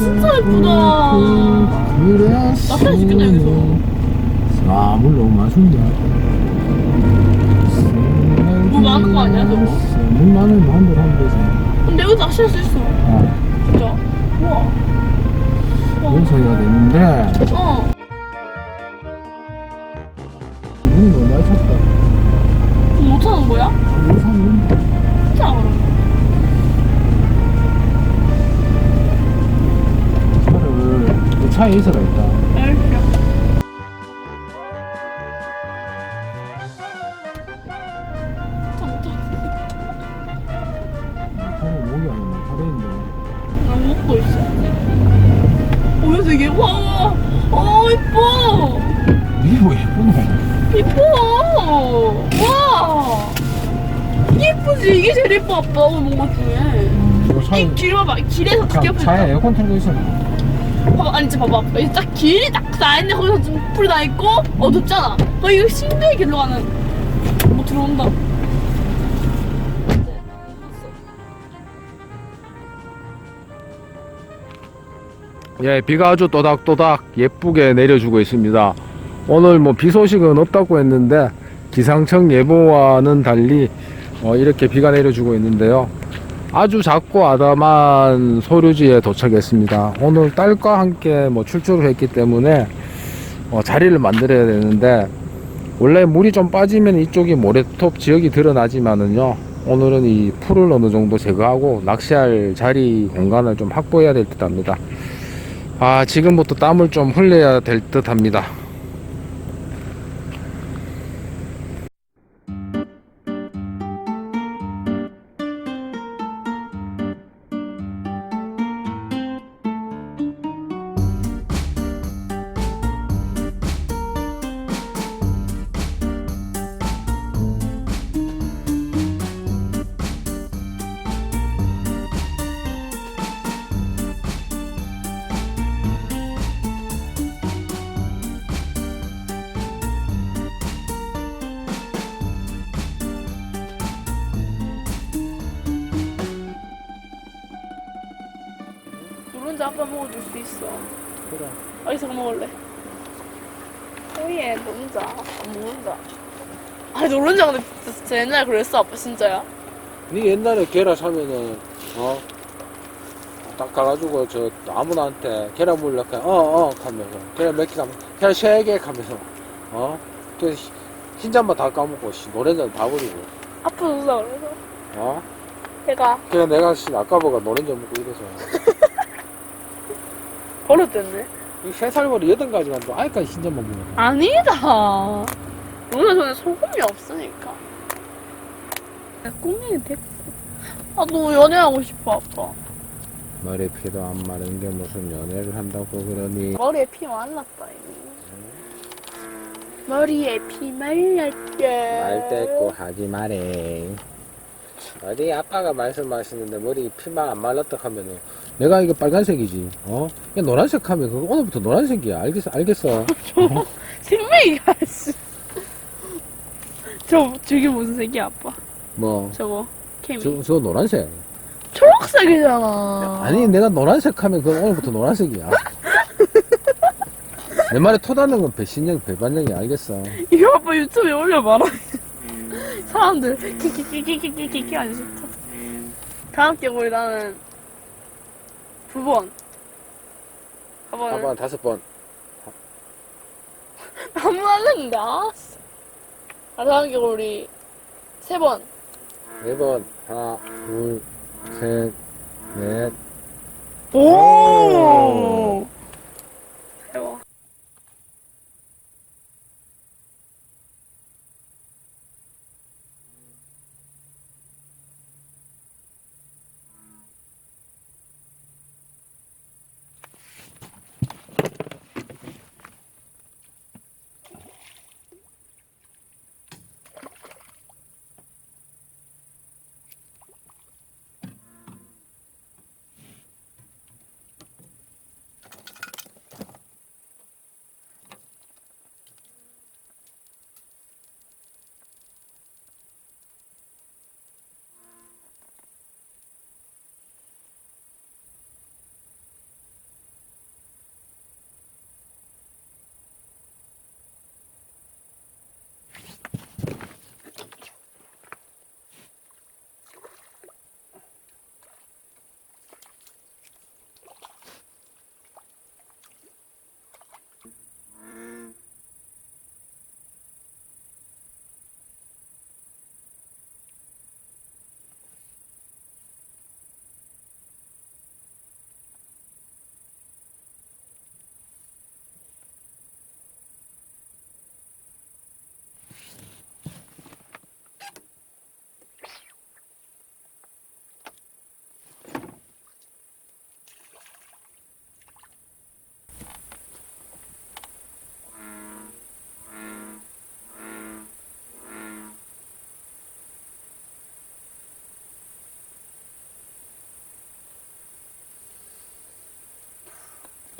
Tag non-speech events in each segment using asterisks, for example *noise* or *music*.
진짜 예쁘다. 여기서. 아, 물 너무 마신다. 물 많은 거 아니야, 저거? 물 많으면 마음대로 하면 되지. 근데 여기 낚시할 수 있어. 아, 진짜. 우와. 여기서 해야 되는데, 어. 물이 너무. 그럼 못 하는 거야? 이 차에 목이 먹고 있어. 오, 되게 와. 어, 이뻐. 이게 뭐 예쁘노? 이뻐. 와. 예쁘지? 이게 제일 이뻐, 아빠. 오늘 뭔가 중에. 이거 차에, 이길 봐봐. 길에서 그냥 지켜보자. 차에 에어컨 틀고 있어. 봐봐, 아니, 봐봐. 여기 딱 길이 딱 나있는데 거기서 좀 풀이 나 있고, 어둡잖아. 어, 이거 신비의 길로 가는. 뭐 들어온다. 예, 비가 아주 또닥또닥 예쁘게 내려주고 있습니다. 오늘 뭐 비 소식은 없다고 했는데 기상청 예보와는 달리 어, 이렇게 비가 내려주고 있는데요. 아주 작고 아담한 소류지에 도착했습니다. 오늘 딸과 함께 뭐 출조를 했기 때문에 어, 자리를 만들어야 되는데 원래 물이 좀 빠지면 이쪽이 모래톱 지역이 드러나지만은요. 오늘은 이 풀을 어느 정도 제거하고 낚시할 자리 공간을 좀 확보해야 될 듯 합니다. 아, 지금부터 땀을 좀 흘려야 될 듯 합니다. 노른자 아빠 먹어줄 수 있어. 그래. 어디서 먹을래? 오예, 노른자. 안 먹는다. 아니, 노른자 근데 진짜 옛날에 그랬어, 아빠 진짜야? 니 옛날에 계란 사면은 어? 딱 가가지고 저 아무나한테 계란 물려고 어어 하면서 계란 몇개 가면 계란 세개 하면서 어? 그 흰- 흰잔만 다 까먹고 씨, 노른자는 다 버리고 아빠 준다 그래서. 어? 걔가 그래 내가 씨 아까보가 노른자 먹고 이래서 버릇됐네. 이세 살머리 여덟 가지만 또 아이까지 흰잔만 먹는 거야 아니다. 노른자 전에 소금이 없으니까. 꿈이 됐고. 아, 너 연애하고 싶어, 아빠. 머리 피도 안 마른 게 무슨 연애를 한다고 그러니 머리에 피 말랐다, 이미. 머리에 피 말랐대. 말대꾸 하지 마래. 어디 아빠가 말씀하시는데 머리 피만 안 말랐다 하면은 내가 이거 빨간색이지. 어? 이게 노란색 하면 그거 오늘부터 노란색이야. 알겠어? 알겠어? *laughs* 생명이가, 씨. 저, 저게 무슨 색이야, 아빠? 뭐 저거. 케미. 저, 저 노란색. 초록색이잖아. 아니 내가 노란색 하면 그거 오늘부터 노란색이야. *laughs* 내 말에 토다는 건 배신형 배반형이 알겠어. 이거 아빠 유튜브에 올려봐라. 사람들 키키키키키키키 하는 진짜. 다음 경우에 나는 두 번. 한번 한번 다섯 번. 한번 할랬는데 아싸. 아, 다음 경우 우리 세 번. 네 번. 하나, 둘, 셋, 넷. 오. 세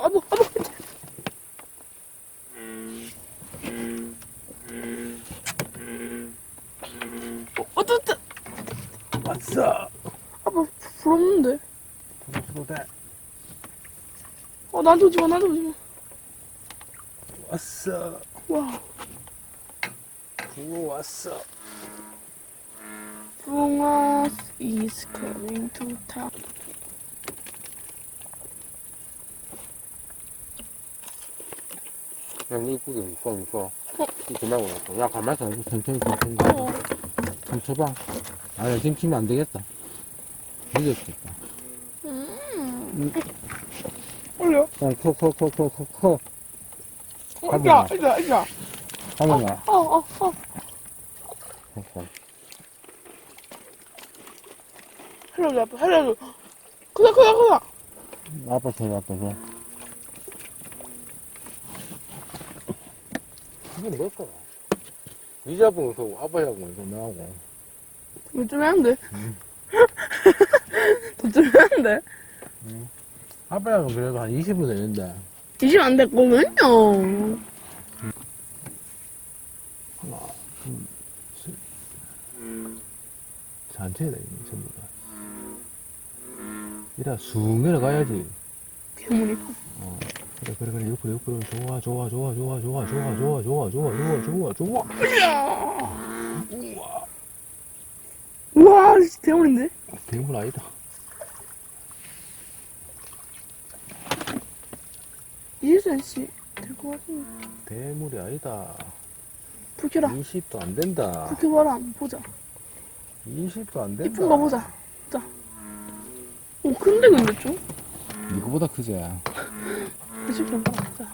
아버 아버 어, 어떻게 왔어. 아빠 부럽는데 부르도 돼. 어 나한테 오지마 나한테 오지마 왔어. 와 부어 왔어. 붕어 is coming to town 그냥 이쁘게 묶어 묶어. 이렇게 말고 묶어. 야 가만히 있어. 천천히 천천히. 어좀 쳐봐. 아야 지금 치면 안 되겠다. 늦었겠다. 음. 올려 어커커커커커커. 어, 야, 야, 야. 가만히 어, 어, 어. 커커. 살려줘, 아빠, 살려줘. 크다, 크다, 크다. 아빠 저 아빠 저. 몇 거야? 니 잡은 거 아빠 잡은 거 나하고. 뭐좀 해야 돼. 더좀 해야 돼. 아빠 잡은 그래도 한 20분 되는데. 20 안 됐거든요. 하나, 둘, 셋. 잔치다, 이거 전부 다. 이라 쑥 내려가야지. 괴물이. 그래, 그래, 그래, 옆으로, 옆으로. 좋아, 좋아, 좋아, 좋아, 좋아, 좋아, 좋아, 좋아, 좋아, 좋아, 좋아, 좋아. 우와. 우와, 진짜 괴물인데? 괴물 아니다. 이일선 씨, 될것 같은데. 괴물이 아니다. 불 켜라. 20도 안 된다. 불 켜봐라. 한번 보자. 20도 안 된다. 이쁜 거 보자. 자. 오, 큰데, 근데 좀? 이거보다 크지? 그치, 좀 봐. 자.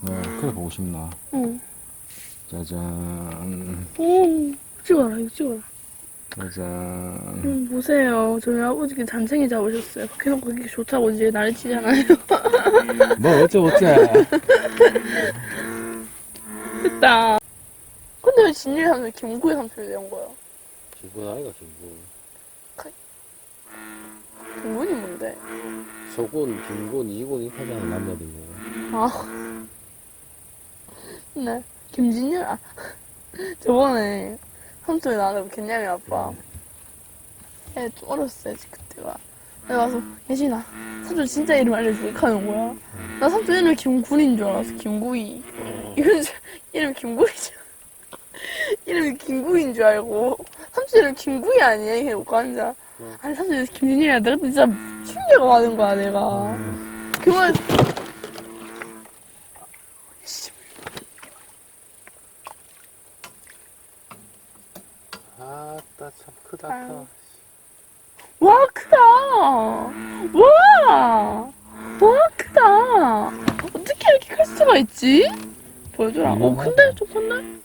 네, 그래 보고 싶나. 응. 짜잔. 오, 찍어라, 이거 찍어라. 짜잔. 음, 보세요. 저희 아버지께 잔챙이 잡으셨어요. 계속 그게 좋다고 이제 난리치잖아요. *laughs* 뭐 어쩌고째. 됐다. 근데 왜 진일 삼촌 김구의 삼촌이 된 거야? 기분 아이가 기분. 김군이 뭔데? 서군, 김군, 이군 이렇게 하잖아, 남자들이. 아. 네. 김진열, 아. 저번에 삼촌이 나한테 겠냐미 아빠. 애 좀 어렸을 때, 그때가. 내가 와서, 예진아, 삼촌 진짜 이름 알려주니까 하는 거야. 나 삼촌 이름 김군인 줄 알았어, 김구이. 이런 줄, 이름 김구인 줄 이름이 김구인 줄 알고. 삼촌 이름 김구이 아니야? 이렇게 놓고 앉아. 아니, 삼촌 이름 김진열이야. 내가 진짜 충격을 받은 거야, 내가. 그만. 아따, 참 크다, 아유. 와 크다 와! 와 크다 어떻게 이렇게 클 수가 있지? 보여줘라 어 큰데? 좀 큰데?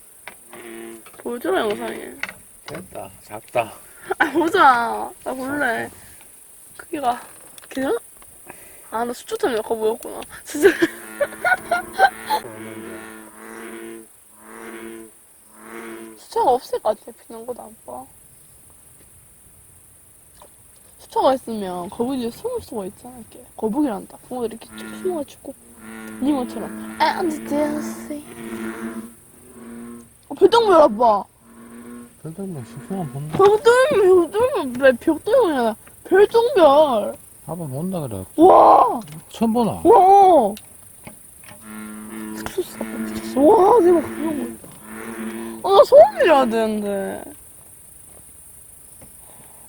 보여줘라 영상에 됐다, 작다. 아 보자 나 볼래 크기가 괜찮아? 아나 수초 때문에 약간 보였구나. 진짜. *laughs* 수초가 없을 것 같아 피는 거도 안 봐. 수초가 있으면 거북이 숨을 수가 있잖아 이렇게. 거북이란다. 붕어들 이렇게 쭉 숨어가지고. 잉어처럼. And the sea 어, 별똥별 아빠 별들면 식수만 본다. 별똥별 별똥별 왜 별똥별이야 별똥별 아빠 본다 그래. 와! 처음 보나? 와! 미쳤어 아빠 미쳤어. 와 대박. 그런 거 아 나 소원 빌어야 되는데.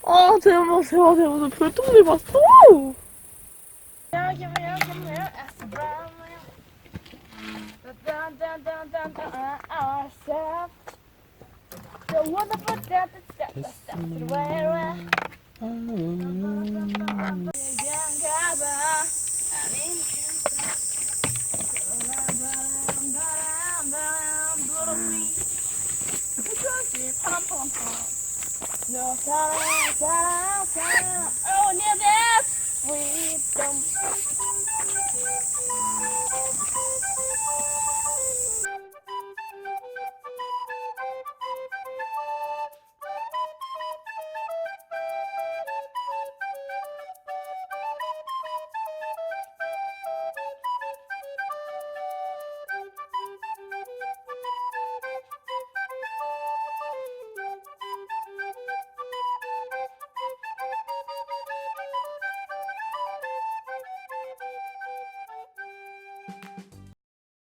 아 대박 대박 대박. 나 별똥별 봤어. 파란 Oh, near this. We don't.